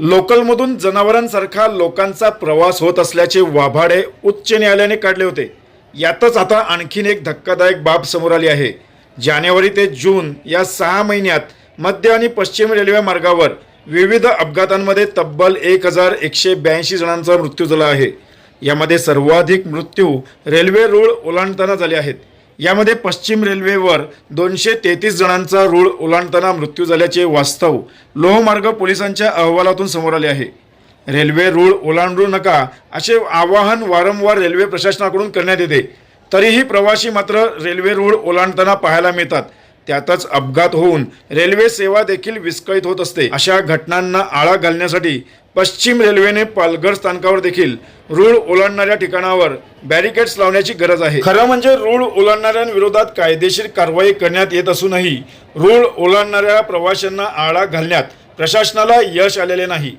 लोकलमधून जनावरांसारखा लोकांचा प्रवास होत असल्याचे वाभाडे उच्च न्यायालयाने काढले होते. यातच आता आणखीन एक धक्कादायक बाब समोर आली आहे. जानेवारी ते जून या सहा महिन्यात मध्य आणि पश्चिम रेल्वे मार्गावर विविध अपघातांमध्ये तब्बल एक हजार एकशे ब्याऐंशी जणांचा मृत्यू झाला आहे. यामध्ये सर्वाधिक मृत्यू रेल्वे रूळ ओलांडताना झाले आहेत. यामध्ये पश्चिम रेल्वेवर दोनशे तेहतीस जणांचा रूळ ओलांडताना मृत्यू झाल्याचे वास्तव लोहमार्ग पोलिसांच्या अहवालातून समोर आले आहे. रेल्वे रूळ ओलांडू नका असे आवाहन वारंवार रेल्वे प्रशासनाकडून करण्यात येते. तरीही प्रवासी मात्र रेल्वे रूळ ओलांडताना पाहायला मिळतात. त्यातच अपघात होऊन रेल्वे सेवा देखील विस्कळीत होत असते. अशा घटनांना आळा घालण्यासाठी पश्चिम रेल्वेने पालघर स्थानकावर देखील रूळ ओलांडणाऱ्या ठिकाणावर बॅरिकेड्स लावण्याची गरज आहे. खरं म्हणजे रूळ ओलांडणाऱ्यांविरोधात कायदेशीर कारवाई करण्यात येत असूनही रूळ ओलांडणाऱ्या प्रवाशांना आळा घालण्यात प्रशासनाला यश आलेले नाही.